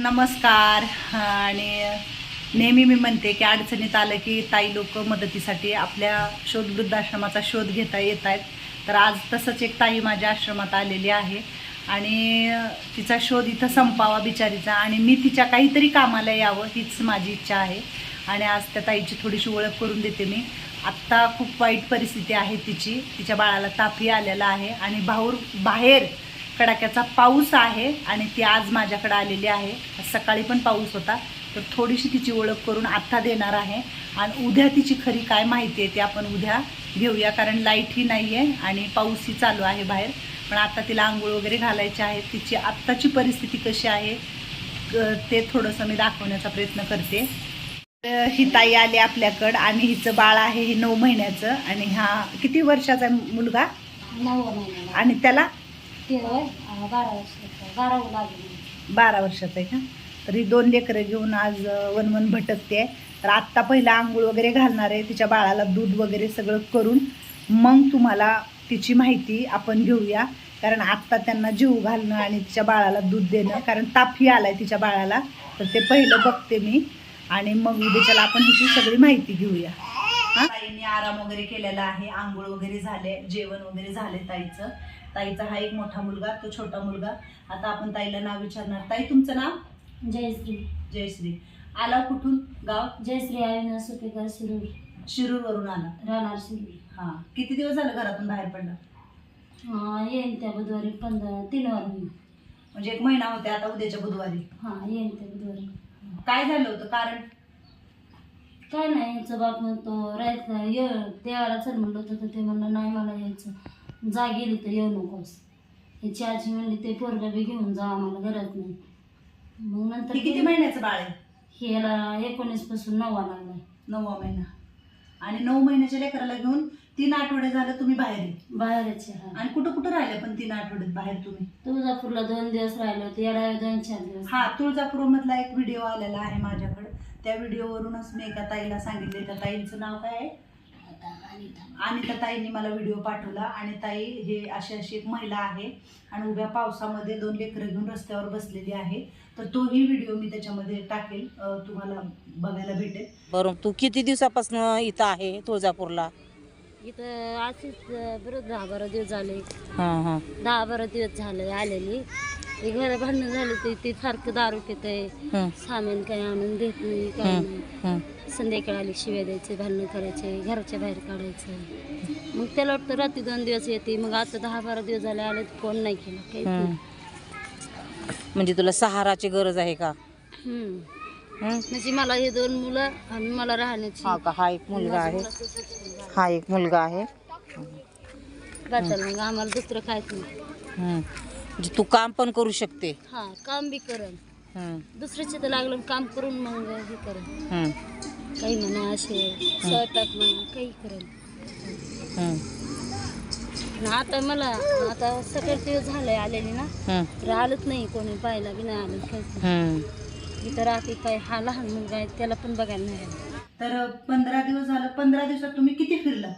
नमस्कार. आणि नेहमी मी म्हणते की अडचणीत आलं की ताई लोक मदतीसाठी आपल्या शोध वृद्धाश्रमाचा शोध घेता येत आहेत तर आज तसंच एक ताई माझ्या आश्रमात आलेली आहे. आणि तिचा शोध इथं संपावा बिचारीचा आणि मी तिच्या काहीतरी कामाला यावं हीच माझी इच्छा आहे. आणि आज त्या ताईची थोडीशी ओळख करून देते मी. आत्ता खूप वाईट परिस्थिती आहे तिची. तिच्या बाळाला तापही आलेला आहे आणि भाऊर बाहेर कडाक्याचा पाऊस आहे आणि ती आज माझ्याकडे आलेली आहे. सकाळी पण पाऊस होता. तर थोडीशी तिची ओळख करून आत्ता देणार आहे. आणि उद्या तिची खरी काय माहिती आहे ती आपण उद्या घेऊया कारण लाईटही नाही आहे आणि पाऊसही चालू आहे बाहेर. पण आता तिला आंघोळ वगैरे घालायची आहे. तिची आत्ताची परिस्थिती कशी आहे ते थोडंसं मी दाखवण्याचा प्रयत्न करते. तर ही ताई आली आपल्याकडं आणि हिचं बाळ आहे हे नऊ महिन्याचं. आणि हा किती वर्षाचा मुलगा? महिन्याला. आणि त्याला? बारा वर्षाचा बारावं लागेल बारा वर्षाचं आहे का? तर ही दोन लेकरं घेऊन आज अ, वनवन भटकते. तर आत्ता पहिला आंघोळ वगैरे घालणार आहे. तिच्या बाळाला दूध वगैरे सगळं करून मग तुम्हाला तिची माहिती आपण घेऊया. कारण आत्ता त्यांना जीव घालणं आणि तिच्या बाळाला दूध देणं कारण तापही आलाय तिच्या बाळाला. तर ते पहिलं बघते मी. आणि मग उद्याच्याला आपण हिची सगळी माहिती घेऊया. हा? ताईने आराम वगैरे केलेला आहे. आंघोळ वगैरे झाले जेवण वगैरे झाले ताईचं. ताईचा हा एक मोठा मुलगा तो छोटा मुलगा. आता आपण ताईला नाव विचारणार. ताई तुमचं नाव? जयश्री. जयश्री. आला कुठून? गाव? जयश्री अविनाश सुपेकर शिरूर. शिरूर वरून आला. राहणार शिरूर. हा. किती दिवस झालं घरातून बाहेर पडला? हां येईन त्या बुधवारी पंधरा तीन वार म्हणजे एक महिना होते आता उद्याच्या बुधवारी. हां येईन त्या बुधवारी. काय झालं होतं? कारण? काय नाही याचं बाप म्हणतो राहायचं ये देवाला चल म्हणलं होतं ते म्हणलं नाही मला यायचं. जा गेली तर येऊ नकोस. याची आजी म्हणली ते पोरगा बी घेऊन जा आम्हाला गरज नाही. मग नंतर किती ते- महिन्याचं बाळ आहे? हे याला एकोणीसपासून नववा लागलाय. नववा महिना. आणि नऊ महिन्याच्या लेकराला घेऊन तीन आठवडे झालं तुम्ही बाहेर आहे. बाहेरच आहे हा. आणि कुठं कुठं राहिले पण तीन आठवड्यात बाहेर तुम्ही? तुळजापूरला दोन दिवस राहिले होते येडा दोन चार दिवस. हा तुळजापूरमधला एक व्हिडिओ आलेला आहे माझ्याकडे. त्या व्हिडिओवरूनच मी एका ताईला सांगितले त्या ताईंचं नाव काय आहे? आणि त्या ताईंनी मला व्हिडिओ पाठवला. आणि ताई हे अशी अशी एक महिला आहे आणि उभ्या पावसामध्ये दोन लेकरं घेऊन रस्त्यावर बसलेली आहे. तर तोही व्हिडिओ मी त्याच्यामध्ये टाकेल. तुम्हाला बघायला भेटेल. बरं तू किती दिवसापासून इथं आहे तुळजापूरला? इथं अशीच बरं दहा बारा दिवस झाले. हां हां. दहा बारा दिवस झाले आलेली. ते घर भांडण झाले ते ते सारखं दारू पिते हं, सामान काही आणून देत नाही काही हं, नाही हं. संध्याकाळी आली शिव्या द्यायचे भांडणं करायचे घराच्या बाहेर काढायचं मग त्याला वाटतं रात्री दोन दिवस येते मग आता दहा बारा दिवस झाले आले फोन नाही केला हं. नाही म्हणजे तुला सहाराची गरज आहे का. हं? म्हणजे मला हे दोन मुलं आणि मला राहण्याची हा का हा एक मुलगा आहे हा एक मुलगा आहे मग आम्हाला दुसरं काहीच नाही हं. म्हणजे तू काम पण करू शकते. हा काम बी करण हं, दुसऱ्याच्या तर लागलं काम करून मग हे करण हं, काही म्हणा असे स्वयंपाक म्हणा काही करेल हं, आणि आता मला आता सगळे दिवस झाले आलेली ना. हं, तर आलंच नाही कोणी पाहायला बी नाही आलं काहीच नाही. हं. इथं राहते काय हा लहान मुलगा आहे त्याला पण बघायला नाही आलं. तर पंधरा दिवस झालं पंधरा दिवसात तुम्ही किती फिरला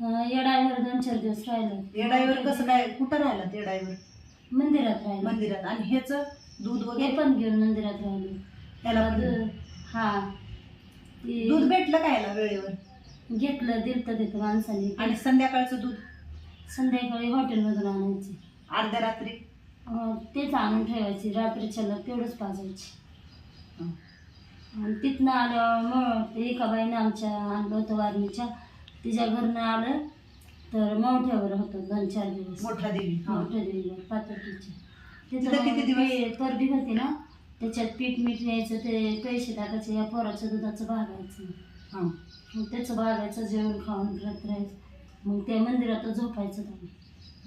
अं, येडाईवर दोन चार दिवस राहिलं. येडाईवर कसं काय कुठं राहिला येडाईवर मंदिरात राहिलं. मंदिरात. आणि ह्याच दूध हे वगैरे? पण घेऊन मंदिरात राहिलो. त्याला पण? दूध- हा. ते दूध भेटलं का याला वेळेवर? घेतलं दिलं तिथं माणसाने. आणि संध्याकाळचं दूध? संध्याकाळी हॉटेलमधून आणायचे. अर्ध्या रात्री? अं, तेच आणून ठेवायची. रात्रीच्याला तेवढंच पाजायची. हं. आणि तिथनं आल्यावर मग ते एका बाईनं आमच्या आणलं होतं वारणीच्या. तिच्या घरनं आलं तर मोठ्यावर होतं दोन चार दिवस मोठा देवी हा. मोठ्या देवीवर पातळीच्या तिथं तिथं किती दिवस? होती ना त्याच्यात पीठ मीठ न्यायचं ते पैसे टाकायचे या पोराचं दुधाचं भागायचं हा. मग त्याचं भागायचं जेवण खाऊन राहत राहायचं मग त्या मंदिरातच झोपायचं आम्ही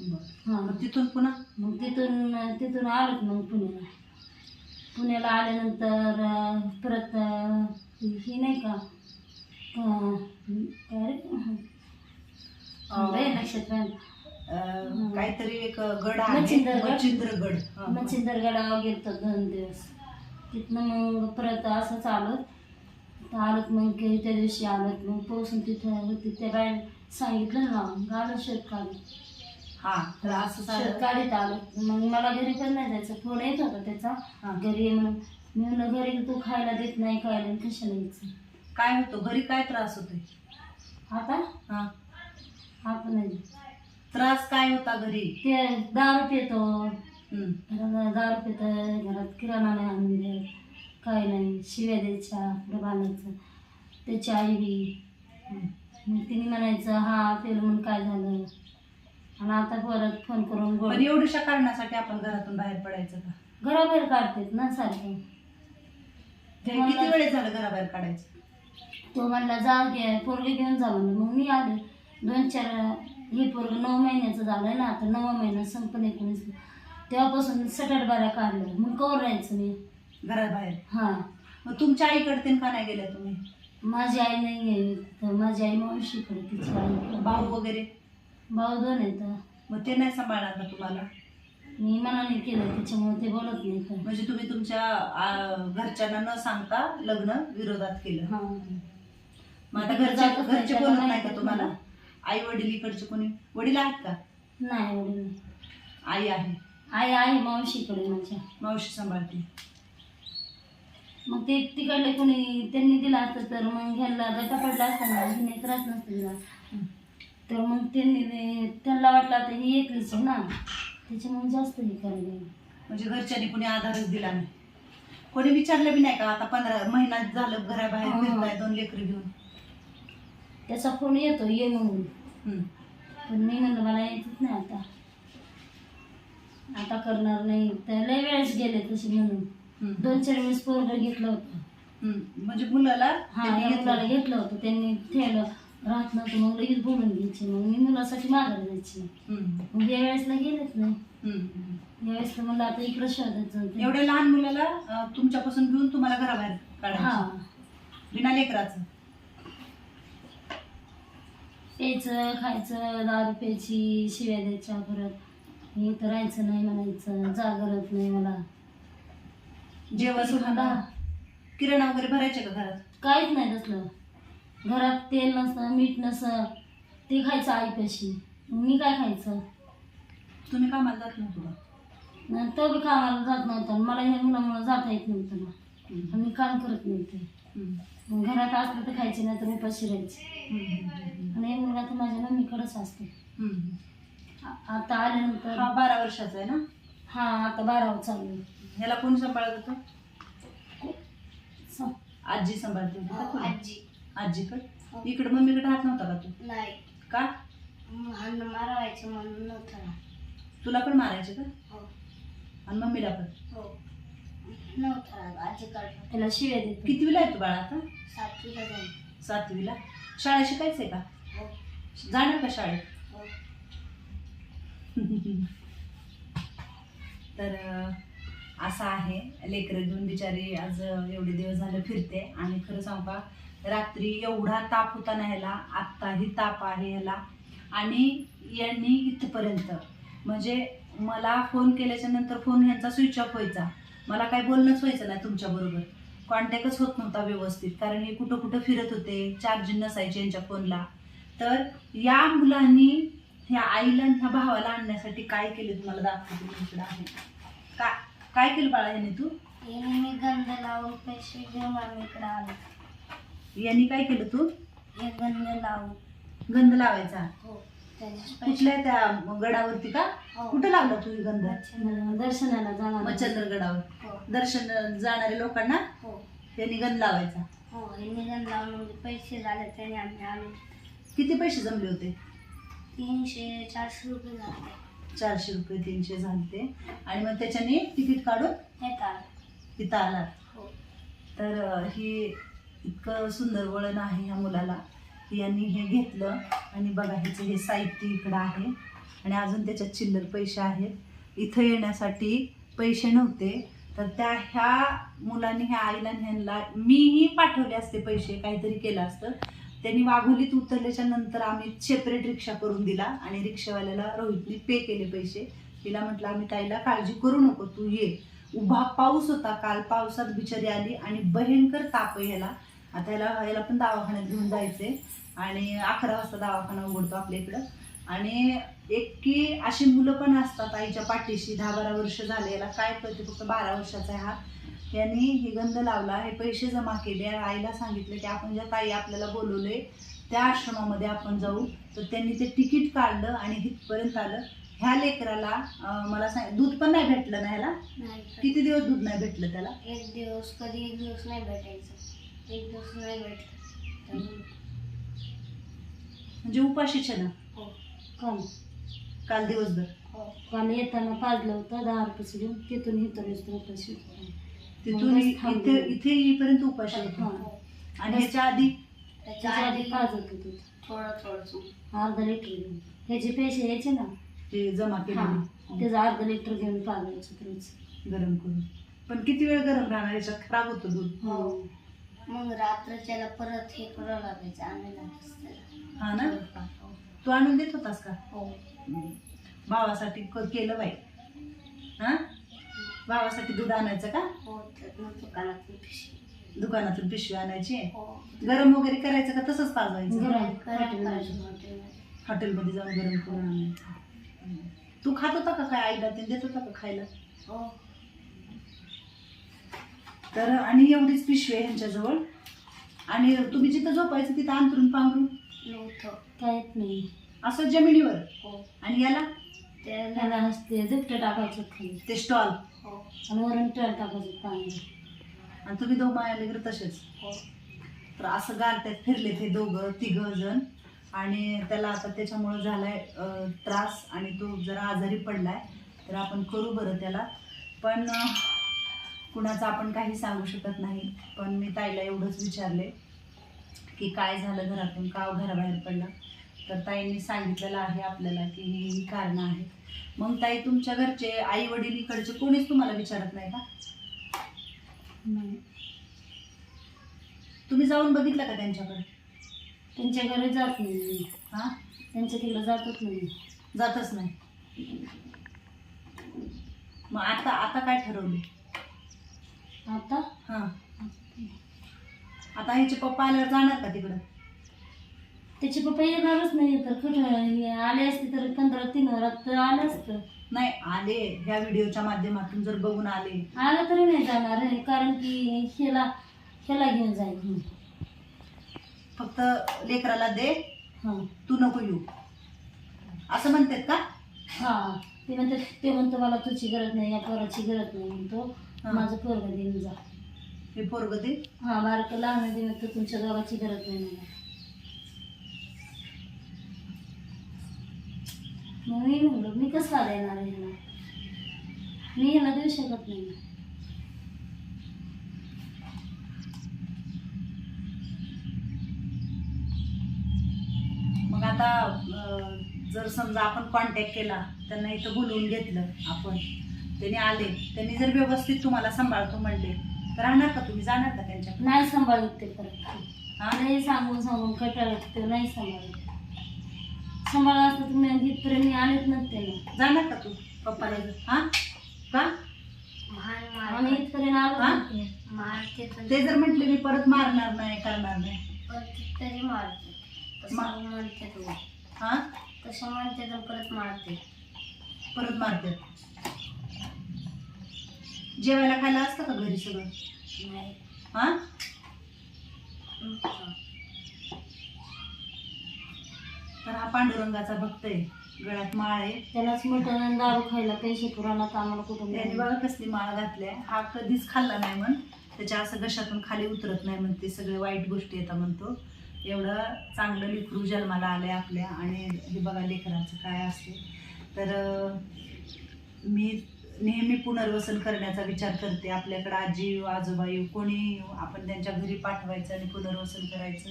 बरं. हां मग तिथून पुन्हा मग तिथून तिथून आलोत मग पुण्याला पुण्याला आल्यानंतर अं, परत अं, ही नाही का नक्षत्र काहीतरी एक गड आहे मच्छिंद्रगड. मच्छिंद्रगड. हा. गेलतो दोन दिवस. तिथनं मग परत असंच आलो तर आलोत मग काही त्या दिवशी आलोत मग पोहोचून तिथं होती त्या बाय सांगितलं ना गाणं शेत काढून हा तर असं शेत झालं काढीत आलो मग मला घरी पण नाही जायचं फोन येत होता त्याचा. हा. घरी म्हणून मी म्हणलं घरी तू खायला देत नाही खायला आणि कशाला यायचं? काय होतं? घरी काय त्रास होतोय? आता? हा. आता नाही. त्रास काय होता घरी? ते दारू पितो. हम्म. घरात दारू पितं घरात किराणा नाही आणून देत काय नाही. शिव्या द्यायच्या पुढं बांधायचं त्याची आई बी. हम्म. मग तिने म्हणायचं हा पेलं म्हणून काय झालं? आणि आता परत फोन करून पण एवढ्याशा कारणासाठी आपण घरातून बाहेर पडायचं का? घराबाहेर काढतात ना सारखं. ते किती वेळ झालं घराबाहेर काढायचं? तो म्हणला जा घे पोरगे घेऊन जा म्हणलं मग मी आले. दोन चार हे पोरग नऊ महिन्याचं झालं ना आता नवा महिना संपन एकोणीस. तेव्हापासून सटाट बाऱ्या काढलं मग कवर राहायचं मी? घराबाहेर? हां. मग तुमच्या आईकडे का नाही गेल्या तुम्ही? माझी आई नाही आहे तर माझी आई मावशीकडे तिची आई. भाऊ वगैरे? भाऊ दोन आहेत. मग ते नाही सांभाळणार का तुम्हाला? मी मनाने केलं त्याच्यामुळे ते बोलत नाही काय म्हणजे तुम्ही तुमच्या आ, घरच्यांना न सांगता लग्न विरोधात केलं. हां. मग आता तिकडे घरचे जातच नाही, का तुम्हाला. आई वडील इकडचे कोणी? वडील आहेत का? नाही वडील नाही. आई आहे. आई आहे मावशीकडे माझ्या. मावशी सांभाळते. मग ते तिकडले कोणी त्यांनी दिला असतं तर मग ह्यांना गटा पडला असता ना हिने त्रास नसतं दिला तर मग त्यांनी त्यांना वाटलं आता ही एकलीच आहे ना. त्याच्यामुळे जास्त हे करायला. म्हणजे घरच्यांनी कोणी आधारच दिला नाही. कोणी विचारलं बी नाही का आता पंधरा महिना झालं घराबाहेर हा. फिरताय दोन लेकरं घेऊन. त्याचा फोन येतो ये म्हणून. पण मी म्हणलं मला यायचंच नाही आता आता करणार नाही तर लय वेळेस गेले तसे म्हणून. दोन चार वेळेस पोरग घेतलं होतं. म्हणजे मुलाला हा या. मुलाला घेतलं होतं त्यांनी ठेवलं राहत नव्हतं मग लगेच बोलून घ्यायचे मग मी मुलासाठी माघारी जायची. मग या वेळेसला गेलेच नाही. यावेळेस तर म्हणलं आता इकडं शोधायचं होतं. एवढ्या लहान मुलाला अं, तुमच्यापासून घेऊन तुम्हाला घराबाहेर हा काढायचं बिना लेकराचं प्यायचं खायचं दारू प्यायची शिव्या द्यायच्या परत. तर राहायचं नाही म्हणायचं जागरत नाही मला. जेवण खाणं किराणा वगैरे भरायचे का घरात? काहीच नाही तसलं. घरात तेल नसतं मीठ नसतं. ते खायचं आईपाशी. मी काय खायचं? तुम्ही कामाला जात नव्हतो का? न तो बी कामाला जात नव्हता. मला ह्या मुलामुळं जाता येत नव्हतं ना. आणि मी काम करत नव्हते. मग घरात असलं तर खायचे नाही तर हम्म. हम्म. आणि हे मुलगा तर माझ्या मम्मीकडेच असते. हम्म. आ- आता आल्यानंतर हा बारा वर्षाचा आहे ना? हा आता बारावं चालू आहे. ह्याला कोण सांभाळत होतं? स- आजी सांभाळते होती का तुला? आजी. आजीकडे? इकडे मम्मीकडे राहत नव्हता का तू? नाही. का? मारायचं म्हणून नव्हतं. तुला पण मारायचे का? हो. आणि मम्मीला पण? हो नव्हतं आजी त्याला शिव्या देते. कितवीला आहे तू बाळा आता? सातवीला जाईल. सातवीला. शाळा शिकायचंय का? हो. जाणार का शाळेत? हो. तर अं, असं आहे. लेकरं घेऊन बिचारी आज अं, एवढे दिवस झालं फिरते. आणि खरं सांगू का रात्री एवढा ताप होता ना ह्याला. आत्ताही ताप आहे ह्याला. आणि यांनी इथपर्यंत. म्हणजे मला फोन केल्याच्यानंतर फोन ह्यांचा स्विच ऑफ व्हायचा. मला काय बोलणंच व्हायचं नाही तुमच्याबरोबर कॉन्टॅक्टच होत नव्हता व्यवस्थित कारण हे कुठं कुठं फिरत होते चार्जिंग नसायचे यांच्या फोनला. तर या मुलांनी ह्या आईला ह्या भावाला आणण्यासाठी काय केले तुम्हाला दाखवते इकडं आहे. काय काय केलं बाळा याने तू? मी गंध लावून पैसे घेऊन आम्ही इकडे आलो. यांनी काय केलं तू? हे गंध लावून. गंध लावायचा? हो. कुठल्या त्या गडावरती का? हो. कुठं लावला तू ही गंध दर्शनाला जाणार. मच्छंदर गडावर. हो. दर्शन जाणाऱ्या लोकांना हो. त्यांनी गंध लावायचा. हो निघन लावून म्हणजे पैसे झाले त्याने आम्ही आलो. किती पैसे जमले होते? तीनशे चारशे रुपये झाले. चारशे रुपये तीनशे झाले. आणि मग त्याच्याने तिकीट काढून तिथं आला. हो. तर ही इतकं सुंदर वळण आहे ह्या मुलाला. यांनी हे घेतलं. आणि बघा ह्याचं हे साहित्य इकडं आहे. आणि अजून त्याच्यात चिल्लर पैसे आहेत. इथं येण्यासाठी पैसे नव्हते. तर त्या ह्या मुलांनी ह्या आईला ह्यांना मीही पाठवले असते पैसे काहीतरी केलं असतं. त्यांनी वाघोलीत उतरल्याच्या नंतर आम्ही सेपरेट रिक्षा करून दिला. आणि रिक्षावाल्याला रोहितने पे केले पैसे. तिला म्हटलं आम्ही ताईला काळजी करू नको तू ये. उभा पाऊस होता. काल पावसात बिचारी आली आणि भयंकर ताप आहे आता ह्याला ह्याला पण दवाखान्यात घेऊन जायचे आणि अकरा वाजता दवाखाना उघडतो आपल्या इकडं. आणि एक की अशी मुलं पण असतात आईच्या पाठीशी. दहा बारा वर्ष झाले. याला काय कळते? फक्त बारा वर्षाचा आहे हा. यांनी ही गंध लावला. हे पैसे जमा केले. आईला सांगितलं की आपण ज्या ताई आपल्याला बोलवले त्या आश्रमामध्ये आपण जाऊ. तर त्यांनी ते तिकीट काढलं आणि इथपर्यंत आलं. ह्या लेकराला मला सांग दूध पण नाही भेटलं ना ह्याला? किती दिवस दूध नाही भेटलं त्याला? एक दिवस कधी एक दिवस नाही भेटायचं. एक दिवस नाही भेटलं म्हणजे उपाशीच आहे ना हो. काल काल दिवसभर. हो. काल येताना पाजलं होतं दहा रुपये घेऊन तिथून इथं रुपये तिथून बस इ- थांबले. इथे इथे येईपर्यंत उपाशी होतो. आणि ह्याच्या आधी? त्याच्या आधी पाजत होतं. थोडं थोडं अर्धा लिटर घेऊन. ह्याचे पैसे यायचे ना? ते जमा हा. केले त्याचं अर्धा लिटर घेऊन पाजायचं रोज. गरम करून. पण किती वेळ गरम राहणार? याच्यात खराब होतं दूध. हो. मग रात्रीच्याला परत हे करावं लागायचं आणायला हा ना? तू आणून देत होतास का? हो. भावासाठी क- केलं बाई. हा? भावासाठी दूध आणायचं का? हो त्यातनं दुकानात पिशवी. दुकानातून पिशवी आणायची? हो. गरम वगैरे करायचं का तसंच पाजवायचं? गरम करायचं हॉटेलमध्ये. हॉटेलमध्ये. जाऊन गरम करून आणायचं. हम्म. तू खात होता का काय? आईला ते देत होता का खायला? हो. तर आणि एवढीच पिशवी आहे ह्यांच्याजवळ. आणि तुम्ही जिथं झोपायचं तिथं अंतरून पांघरून. नव्हतं. काहीच नाही. असं जमिनीवर? हो. आणि याला? त्याला ते दुपटं टाकायचं खाली ते स्टॉल. हो. आणि वरून टळ टाकायचं पाणी. आणि तुम्ही दोघं आले तसेच. हो. तर असं गारत्यात फिरले ते दोघं तिघं जण. आणि त्याला आता त्याच्यामुळं झालाय अं, त्रास आणि तो जरा आजारी पडलाय. तर आपण करू बरं त्याला. पण अं, कुणाचं आपण काही सांगू शकत नाही पण मी ताईला एवढंच विचारले की काय झालं घरातून का घराबाहेर पडला? तर ताईंनी सांगितलेलं आहे आपल्याला की ही ही कारणं आहेत. मग ताई तुमच्या घरचे आई वडील इकडचे कोणीच तुम्हाला विचारत नाही का? नाही. तुम्ही जाऊन बघितलं का त्यांच्याकडे? त्यांच्या घरी जात नाही. हां? त्यांच्या तिकडे जातच नाही जातच नाही. मग आता आता काय ठरवले? आता? हां. आता ह्याचे पप्पा आल्यावर जाणार का तिकडं? त्याचे पप्पा येणारच नाही तर कुठं? आले असते तर पंधरा तीन वरात तर आलं असतं. नाही आले. ह्या व्हिडिओच्या माध्यमातून जर बघून आले. आलं तरी नाही जाणार आहे कारण की ह्याला ह्याला घेऊन म्हणून. फक्त लेकराला दे. हां. तू नको येऊ. असं म्हणतात का? हां. ते म्हणते ते म्हणतो मला तुझी गरज नाही या पोराची गरज नाही. म्हणतो हां. माझं पोरग देऊन जा. हे पोरग दे? हां बारकं लहान दे म्हणतो तुमच्या दोघाची गरज नाही मला मग मी म्हणलो मी कसं का देणार आहे ह्याला? मी ह्याला देऊ शकत नाही. मग आता अं, जर समजा आपण कॉन्टॅक्ट केला त्यांना इथं बोलवून घेतलं आपण त्यांनी आले त्यांनी जर व्यवस्थित तुम्हाला सांभाळतो म्हणले तर राहणार का तुम्ही? जाणार का त्यांच्याकडे? नाही सांभाळत ते परत. हा? नाही सांगून सांगून कटाळत ते नाही सांभाळत. सांभाळा असतं तुम्ही इथपर्यंत मी आलेच नसते ना जाणार का तू पप्पाला हा? का? आम्ही इथपर्यंत आलो हा? नसते ते. जर म्हटले मी परत मारणार नाही करणार नाही. तरी मारते मा- तसं म्हणते तू. हा? तसं म्हणते तर परत मारते परत मारते जेवायला खायला असतं का घरी सगळं? नाही. हा? तर हा पांडुरंगाचा भक्त आहे. गळ्यात माळ आहे. त्यालाच मटण आणि दारू खायला पैसे पुराला तर आम्हाला कुठून त्याने? बघा कसली माळ घातल्या हा कधीच खाल्ला नाही म्हण. त्याच्या असं घशातून खाली उतरत नाही म्हणते सगळे वाईट गोष्टी येतात म्हणतो. एवढं चांगलं लेकरू जन्माला आलंय आपल्या. आणि हे बघा लेकराचं काय असते तर मी नेहमी पुनर्वसन करण्याचा विचार करते. आपल्याकडे आजी आजोबा येऊ कोणी येऊ आपण त्यांच्या घरी पाठवायचं आणि पुनर्वसन करायचं.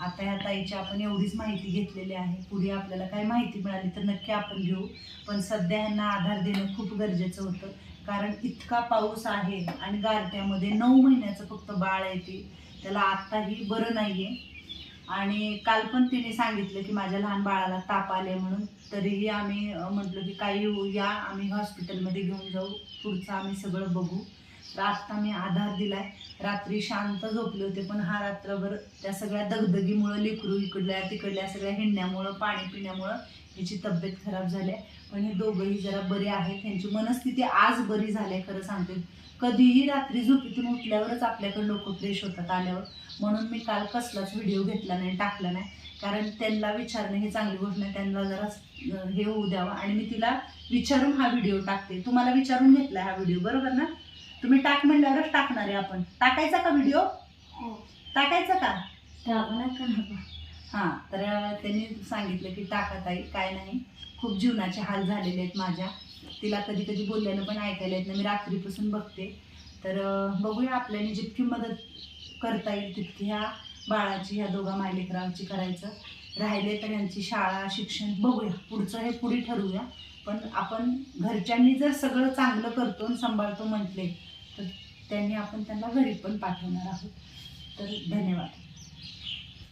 आता ह्या ताईची आपण एवढीच माहिती घेतलेली आहे. पुढे आपल्याला काय माहिती मिळाली तर नक्की आपण घेऊ. पण सध्या ह्यांना आधार देणं खूप गरजेचं होतं. कारण इतका पाऊस आहे आणि गारट्यामध्ये नऊ महिन्याचं फक्त बाळ आहे ते. त्याला आत्ताही बरं नाही आहे आणि काल पण तिने सांगितलं की माझ्या लहान बाळाला ताप आले म्हणून. तरीही आम्ही म्हटलं की काही या आम्ही हॉस्पिटलमध्ये घेऊन जाऊ. पुढचं आम्ही सगळं बघू. तर आत्ता मी आधार दिलाय. रात्री शांत झोपले होते पण हा रात्रभर त्या सगळ्या दगदगीमुळं लेकरू इकडल्या तिकडल्या सगळ्या हिंडण्यामुळं पाणी पिण्यामुळं हिची तब्येत खराब झाली आहे. पण हे दोघंही जरा बरे आहेत. त्यांची मनस्थिती आज बरी झाली आहे खरं सांगते. कधीही रात्री झोपेतून उठल्यावरच आपल्याकडे लोक फ्रेश होतात आल्यावर. म्हणून मी काल कसलाच व्हिडिओ घेतला नाही टाकला नाही. कारण त्यांना विचारणं हे चांगली गोष्ट नाही. त्यांना जरा हे होऊ द्यावं. आणि मी तिला विचारून हा व्हिडिओ टाकते. तुम्हाला विचारून घेतला हा व्हिडिओ बरोबर ना? तुम्ही टाक म्हणल्यावरच टाकणार आहे आपण. टाकायचा का व्हिडिओ हो. टाकायचा का? हां तर त्यांनी सांगितलं की टाका ताई काय नाही. खूप जीवनाचे हाल झालेले आहेत माझ्या. तिला कधी कधी बोलल्यानं पण ऐकायला येत नाही. मी रात्रीपासून बघते. तर बघूया आपल्याने जितकी मदत करता येईल तितकी ह्या बाळाची ह्या दोघा मायलेकरांची करायचं. राहिले तर यांची शाळा शिक्षण बघूया. पुढचं हे पुढे ठरवूया. पण आपण घरच्यांनी जर सगळं चांगलं करतो आणि सांभाळतो म्हटले त्यांनी आपण त्यांना घरी पण पाठवणार आहोत. तर धन्यवाद.